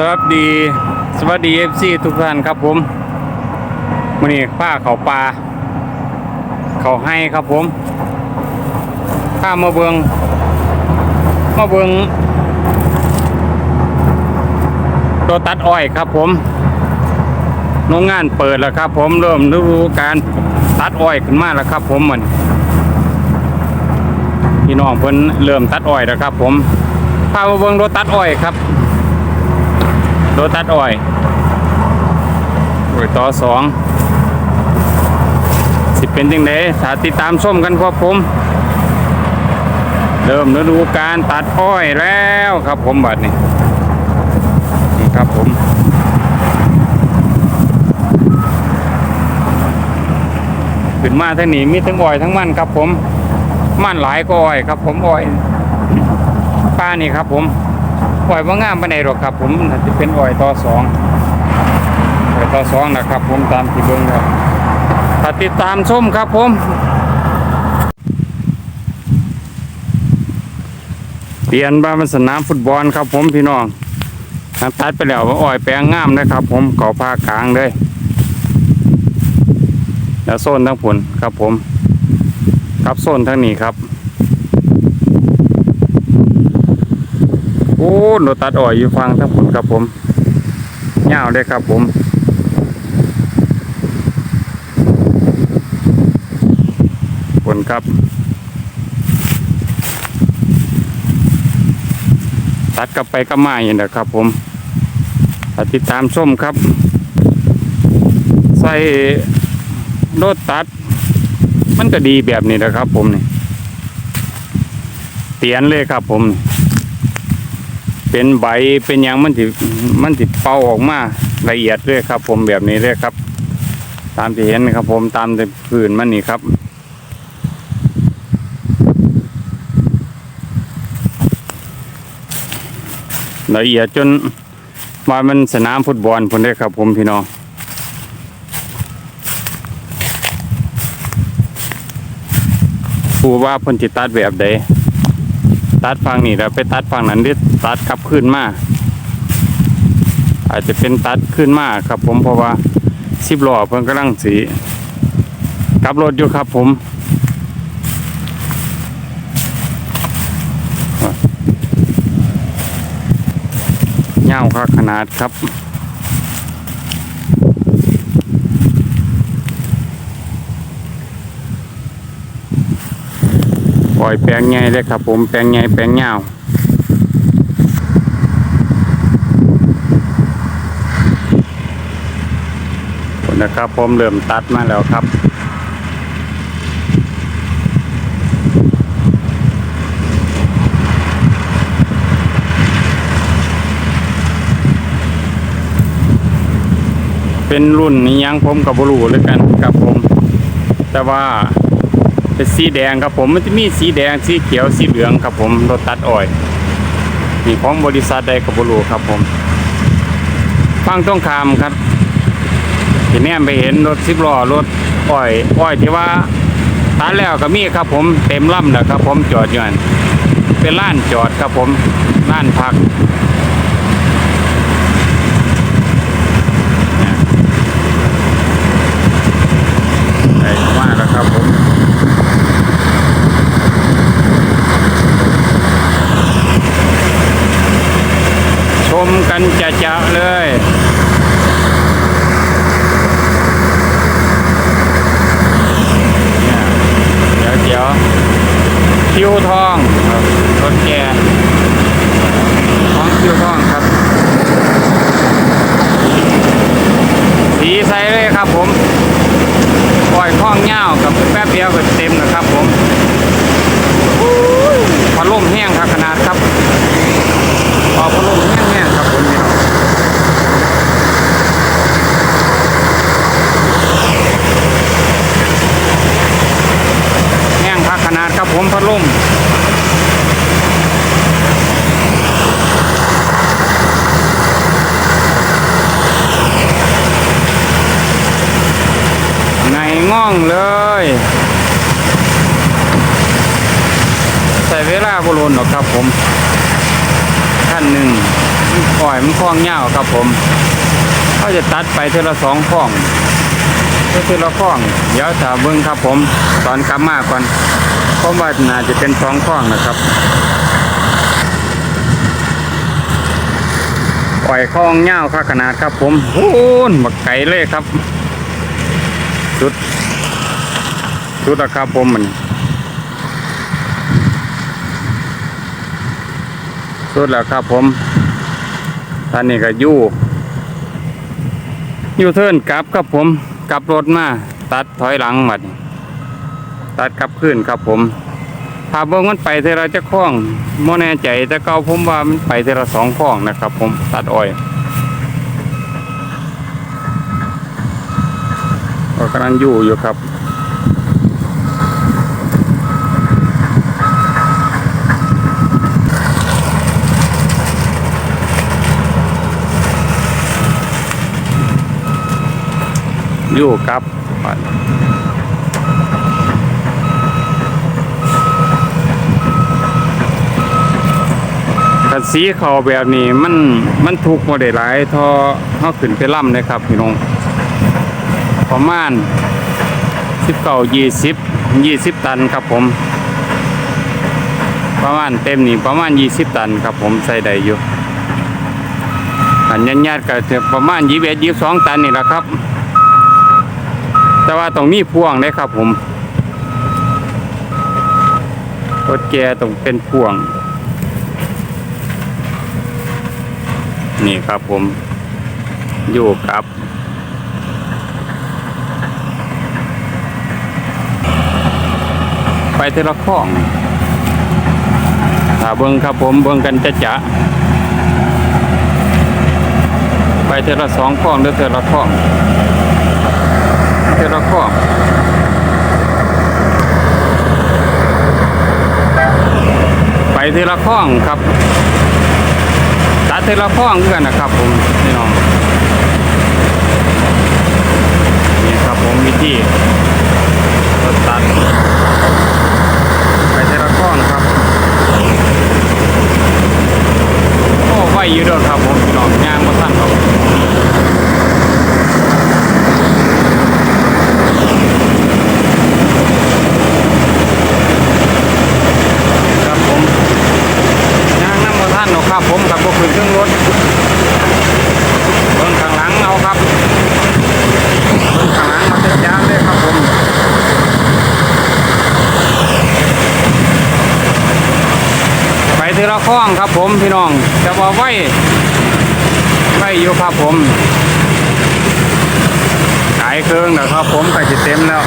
สวัสดี สวัสดีเอฟซีทุกท่านครับผมวันนี้ผ้าเขาปลาเขาให้ครับผมผ้ามาเบิงมาเบิงตัวตัดอ้อยครับผมโรงงานเปิดแล้วครับ ผมเริ่มฤดูการตัดอ้อยขึ้นมาแล้วครับ ผมเหมือนพี่น้องเพิ่นเริ่มตัดอ้อยแล้วครับ ผมพามาเบิงรถตัดอ้อยครับ รถตัดอ้อยโอ้ยต่อสองสิเป็นยังไงสาติดตามชมกันครับผม เริ่มฤดูการตัดอ้อยแล้วครับผมบัดนี้นี่ครับผมขึ้นมาทั้งนี้มีทั้งอ้อยทั้งมันครับผม มันหลายก็อ้อยครับผมอ้อยป้านี่ครับผม อ้อยว่างามปานใดหรอกครับ ผมน่าจะเป็นอ้อยต่อสองอ้อยต่อสองนะครับ ผมตามที่เบิ่งครับถ้าติดตามชมครับผม เปลี่ยนบ้านสนามฟุตบอลครับ ผมพี่น้องถ้าตัดไปแล้วว่าอ้อยแปลงงามนะครับ ผมเขาพากลางเลยแล้วโซนทั้งผลครับผม ครับโซนทั้งนี้ครับ โอ้หนูตัดอ้อยอยู่ฟังทั้งผลครับผมยาวเลยครับผมผลครับ ตัดกลับไปก็มาอย่างนี้นะครับผมติดตามส้มครับ ใส่รถตัด มันก็ดีแบบนี้นะครับผมนี่เตียนเลยครับผม เป็นใบเป็นยังมันสิมันสิเป่าออกมาละเอียดเลยครับ ผมแบบนี้เลยครับ ตามที่เห็นครับ ผมตามที่พื้นมันนี่ครับละเอียดจนว่ามันสนามฟุตบอลพุ่นได้ครับ ผมพี่น้องผู้ว่าพ่นจิตัดแบบใดตัดฝั่งนี้แล้วไปตัดฝั่งนั้นหรือ ตัดกลับขึ้นมาอาจจะเป็นตัดขึ้นมาครับผมเพราะว่าสิบล้อเพิ่นกำลังสีกลับรถอยู่ครับผมเงาครับขนาดครับปล่อยแปลงใหญ่เลยครับผมแปลงใหญ่แปลงยา นะครับ ผมเริ่มตัดมาแล้วครับ เป็นรุ่นนี้ยังผมกับบรูเลยกันครับผม แต่ว่าเป็นสีแดงครับผมมันจะมีสีแดงสีเขียวสีเหลืองครับผมรถตัดอ้อยมีของบริษัทใดกับบรูครับผมฟังต้องคามครับ ทีนี้ไปเห็นรถสิบล้อรถอ้อยอ้อยที่ว่าตัดแล้วก็มีครับผมเต็มลำแล้วครับผมจอดอยู่นั่นเป็นล้านจอดครับผมล้านพักไอ้ว่าแล้วครับผมชมกันจะจะๆเลย ยเดี๋ยวคิวทองครับรถแกของคิวทองครับ สีใสเลยครับผมปล่อยข้องเง่ากับแป๊บเดียวก็เต็มนะครับผมพัดลมแห้งครับขนาดครับออพัดลมแห้งๆครับผมพี่น้องแห้งพักขนาดค รับผมไงง่องเลย ใส่เวลาบรุนหรอกครับผมขั้นหนึ่งอ้อยมันคล้องเงาครับผมเขาจะตัดไปเท่าละสองคล้องเท่าละคล้อง เดี๋ยวจะเบิ้งครับผม ตอนกลับมาก่อน เพราะว่าน่าจะเป็นสองคล้องนะครับอ้อยคล้องเง่าค่าขนาดครับ ผมโอ้นบักไก่เลยครับ สุด สุดแล้วครับผมมันสุดแล้วครับผมตอนนี้ก็ยู่ยู่เทิร์นกลับครับผม กลับรถมา ตัดถอยหลังหมานี่ ตัดกับขึ้นครับผมถ้าเบิ่งมันไปเทระจะคล้องโมแน่ใจแต่เก่าผมว่ามันไปเทระสองคล้องนะครับ ผมตัดอ้อยก็กำลังอยู่อยู่ครับอยู่กับ กันสีเขาแบบนี้มันมันถูกโมได้หลายทอเขาขึ้นไปล่ำเลยครับพี่น้องประมาณสิบเก้ายี่สิบยี่สิบตันครับผม ประมาณเต็มนี่ประมาณยี่สิบตันครับผมใส่ได้อยู่อันยันญาติก็จะประมาณยี่สิบเอ็ดยี่สิบสองตันนี่แหละครับ แต่ว่าต้องมีพ่วงได้ครับผมรถแกต้องเป็นพ่วง นี่ครับผมอยู่กับ ไปเทละข้องถ้าเบิ้งครับผมเบิ้งกันจะจะไปเทละสองข้องหรือเทละข้องเทละข้องไปเทละข้องครับ เทละข้องกันนะครับผมพี่น้องนี่ครับผมวิธีรถตัดไปเทละข้องครับโอ้ไวอยู่ด้วยครับผมพี่น้องยางมาท่านครับครับผมยางน้ำมาท่านครับผมกับพวกขึ้นเครื่องรถเบิ่งข้างหลังเอาครับเบิ่งข้างหลังมาเต็มยางเลยครับผม ไปทีละข้องครับผมพี่น้องจะบอกไว้ไว้อยู่ครับผมขายเครื่องนะครับผมใกล้จะเต็มแล้ว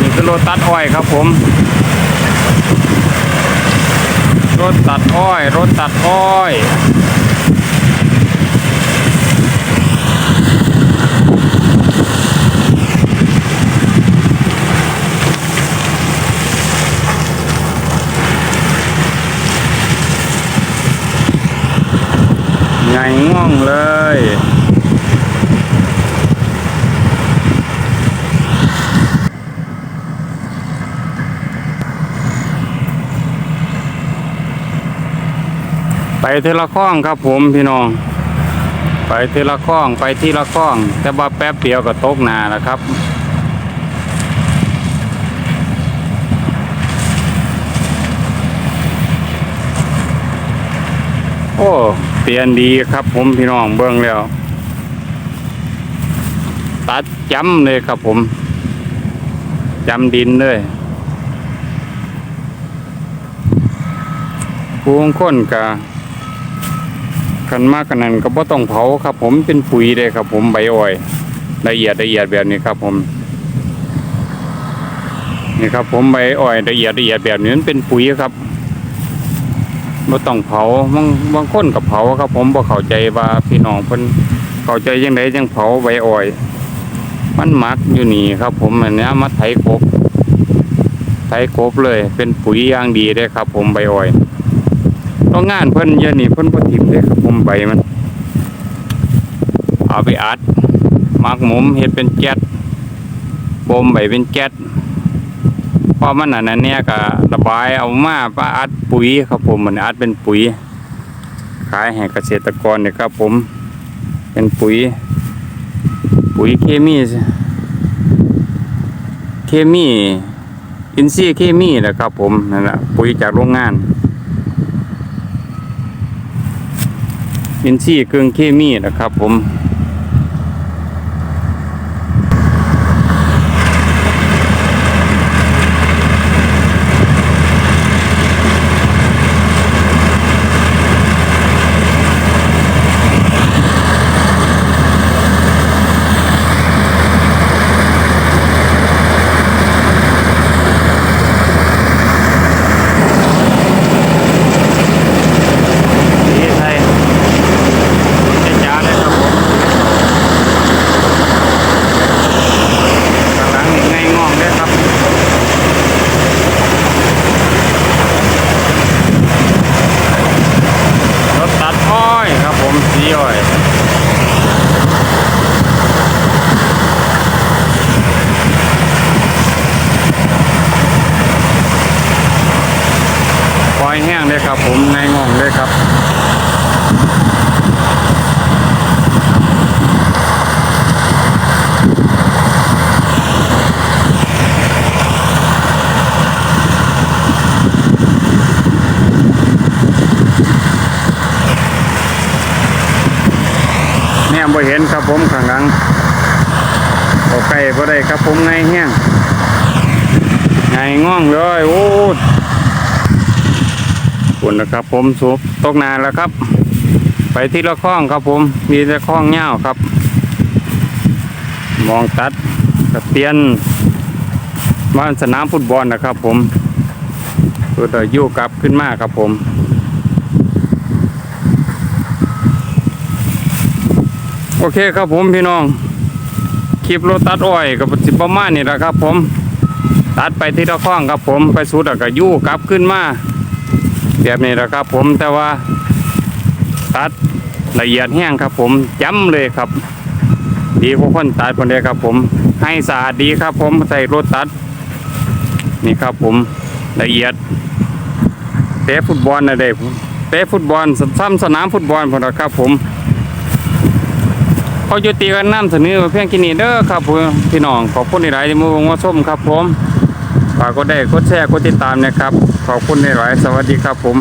นี่คือรถตัดอ้อยครับผม รถตัดอ้อย รถตัดอ้อย ใหญ่ง่วง เลย ไปทีละข้องครับผมพี่น้อง ไปทีละข้องไปทีละข้อง แต่ว่าแป๊บเดียวก็ตกนาแล้วครับ โอ้เปลี่ยนดีครับผมพี่น้องเบิ่งแล้ว ตัดจำเลยครับผมจำดินเลยพวงค้นกะขันมากกันนั้นก็บ่ต้องเผาครับ ผมเป็นปุ๋ยเลยครับ ผมใบอ้อยละเอียดละเอียดแบบนี้ครับผมนี่ครับผมใบอ้อยละเอียดละเอียดแบบนี้มันเป็นปุ๋ยครับ บ่ต้องเผาบางบางคนกับเผาครับ ผมบ่เข้าใจว่าพี่น้องเพิ่นเข้าใจยังไงจังเผาใบอ้อย มันมักอยู่นี่ครับ ผมอันนี้มาไถกบไถกบเลย เป็นปุ๋ยอย่างดีเลยครับ ผมใบอ้อยต้องงานเพิ่นเยอะนี่เพิ่นบ่ทิ่มเลยครับ ผมใบมัน เอาไปอัดมักหมุมเฮ็ดเป็นแก๊สบ่มใบเป็นแก๊ส พอมันอันนั้นเนี่ยก็ระบายเอามาปาอัดปุ๋ยครับผมมันอัดเป็นปุ๋ย ขายให้เกษตรกรเนี่ยครับผม เป็นปุ๋ย ปุ๋ยเคมี เคมีอินทรีเคมีนะครับผมนั่นแหละปุ๋ยจากโรงงานอินทรีย์กึ่งเคมีนะครับผม สีไทยจ้าเลยครับผมข้างหลังนี่ไงงองเลยครับ รถตัดอ้อยครับผมสีอ้อย ปล่ อยแห้งเลยครับ ผมไงงองเลยครับเนี่ยบ่เห็นครับผมข้างหลังโอไก่บ่ได้ครับผมไงแห้งไงง่องเลย โอ้ ยปุ่นนะครับ ผมสูบตกนานแล้วครับ ไปที่ละข้องครับผม มีแต่ข้องเงาวครับ มองตัดกระเตียนบ้านสนามฟุตบอลนะครับ ผมตัวต่อยู่กลับขึ้นมากครับผมโอเคครับผมพี่น้องคลิปรถตัดอ้อยกับสิประมาณนี่แหละครับ ผม ตัดไปที่ตะข้องครับผมไปสุดแล้วก็ยู่กลับขึ้นมา แบบนี้แหละครับผมแต่ว่าตัดละเอียดแห้งครับผมย้ำเลยครับ ดีกว่าคนตัดคนเดียครับผม ให้สะอาดดีครับผมใส่รถตัด นี่ครับผมละเอียดเตะฟุตบอลนะเด็กเตะฟุตบอลซ้ำสนามฟุตบอลพอนะครับผมขอยุติการนำเสนอเพียงแค่นี้เด้อครับพี่น้องขอบคุณหลายที่มามาชมครับผมฝากกดได้กดแชร์กดติดตามนะครับ ขอบคุณในหลายสวัสดีครับผม